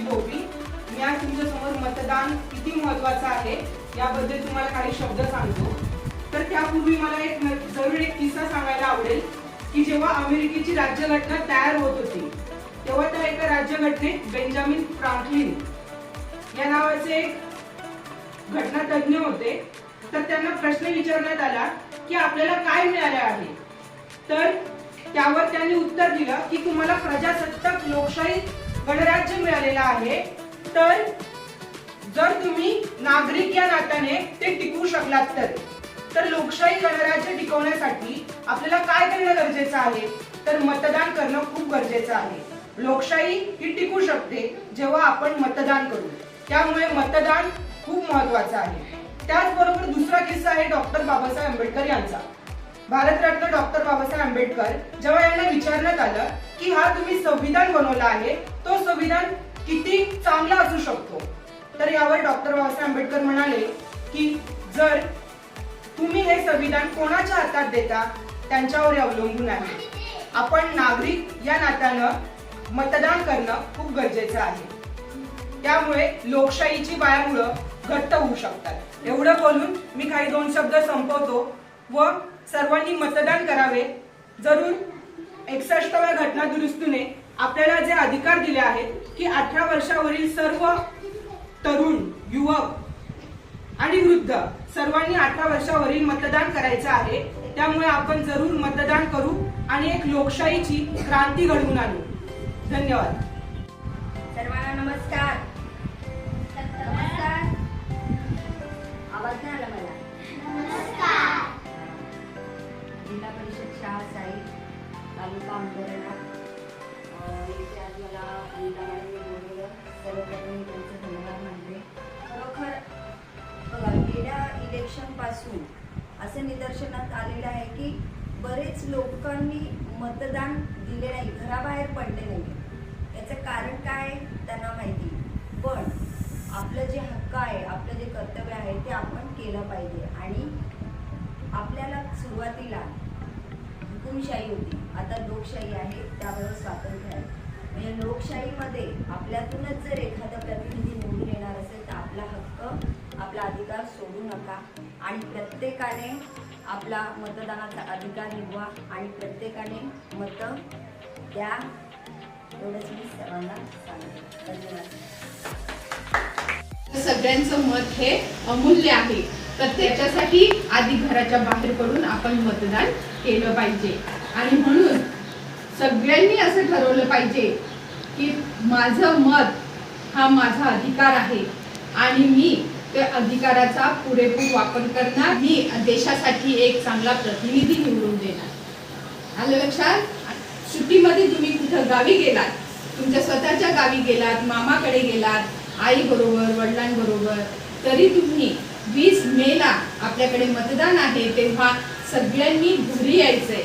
देवी टोपी. मी आज तुमच्यासमोर मतदान किती महत्वाचं आहे याबद्दल तुम्हाला काही शब्द सांगतो. तर त्यापूर्वी मला एक जरूर एक किस्सा सांगायला आवडेल की जेव्हा अमेरिकेची राज्यघटना तयार होत होती तेव्हा त्या एका राज्यघटनेत बेंजामिन फ्रांकलिन या नावाचे एक घटनातज्ञ होते. तर त्यांना प्रश्न विचारण्यात आला की आपल्याला काय मिळाले आहे? तर त्यावर त्यांनी उत्तर दिलं की तुम्हाला प्रजासत्ताक लोकशाही गणराज्य मिळालेलं आहे तर जर तुम्ही नागरिक या नात्याने ते टिकवू शकलात तर. तर लोकशाही गणराज्य टिकवण्यासाठी आपल्याला काय करणं गरजेचं आहे? तर मतदान करणं खूप गरजेचं आहे. लोकशाही ही टिकू शकते जेव्हा आपण मतदान करू. त्यामुळे मतदान खूप महत्वाचं आहे. त्याचबरोबर दुसरा किस्सा आहे डॉक्टर बाबासाहेब आंबेडकर यांचा. भारतरत्न डॉक्टर बाबासाहेब आंबेडकर जेव्हा यांना विचारण्यात आलं की हा तुम्ही संविधान बनवला आहे तो संविधान किती चांगला असू शकतो? तर यावर डॉक्टर बाबासाहेब आंबेडकर म्हणाले की जर तुम्ही हे संविधान कोणाच्या हातात देता त्यांच्यावर अवलंबून आहे. आपण नागरिक या नात्यानं मतदान करणं खूप गरजेचं आहे. त्यामुळे लोकशाहीची पायामुळं घट्ट होऊ शकतात. एवढं बोलून मी काही दोन शब्द संपवतो व सर्वांनी मतदान करावे. जरूर एकसष्टव्या घटना दुरुस्तीने आपल्याला जे अधिकार दिले आहेत की अठरा वर्षावरील सर्व तरुण युवक आणि वृद्ध सर्वांनी अठरा वर्षावरील मतदान करायचं आहे. त्यामुळे आपण जरूर मतदान करू आणि एक लोकशाहीची क्रांती घडवून आणू. धन्यवाद. सर्वांना नमस्कार. नमस्कार तालुका अंबरडा येथे आज मला अनिता मॅडमने बोलवलं त्यांचे धन्यवाद मानले. खरोखर बघा गेल्या इलेक्शनपासून असं निदर्शनात आलेलं आहे की बरेच लोकांनी मतदान दिले नाही घराबाहेर पडले नाही. याचं कारण काय त्यांना माहिती पण आपलं जे हक्क आहे आपलं जे कर्तव्य आहे ते आपण केलं पाहिजे. आणि आपल्याला सुरुवातीला हुकुमशाही होती. आता लोकशाही आहे त्याबरोबर स्वातंत्र्य आहे. म्हणजे लोकशाहीमध्ये आपल्यातूनच जर एखादा प्रतिनिधी निवडून येणार असेल तर आपला हक्क आपला अधिकार सोडू नका. आणि प्रत्येकाने आपला मतदानाचा अधिकार निभवा आणि प्रत्येकाने मतं द्या. एवढंच मी सर्वांना सांगते. धन्यवाद. सगळ्यांचं मत हे अमूल्य आहे. तर त्याच्यासाठी आधी घराच्या बाहेर पडून आपण मतदान केलं पाहिजे. आणि म्हणून सगळ्यांनी असं ठरवलं पाहिजे की माझं मत हा माझा अधिकार आहे आणि मी त्या अधिकाराचा पुरेपूर वापर करणार मी देशासाठी एक चांगला प्रतिनिधी निवडून देणार. आलं लक्षात? सुट्टीमध्ये तुम्ही कुठं गावी गेलात? तुमच्या स्वतःच्या गावी गेलात मामाकडे गेलात आई बरोबर वडिलांबरोबर तरी तुम्ही वीस मेला आपल्याकडे मतदान आहे तेव्हा सगळ्यांनी घरी यायचंय.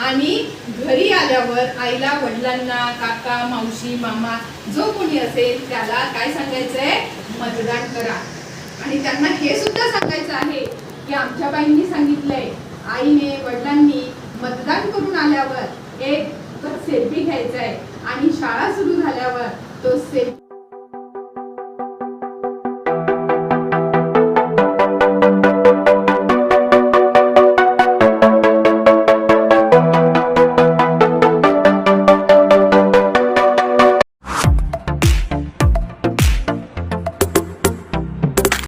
आणि घरी आल्यावर आईला वडिलांना काका मावशी मामा जो कोणी असेल त्याला काय सांगायचंय? मतदान करा. आणि त्यांना हे सुद्धा सांगायचं आहे की आमच्या बाईंनी सांगितलंय आईने वडिलांनी मतदान करून आल्यावर एक सेल्फी घ्यायचा आहे आणि शाळा सुरू झाल्यावर तो सेल्फी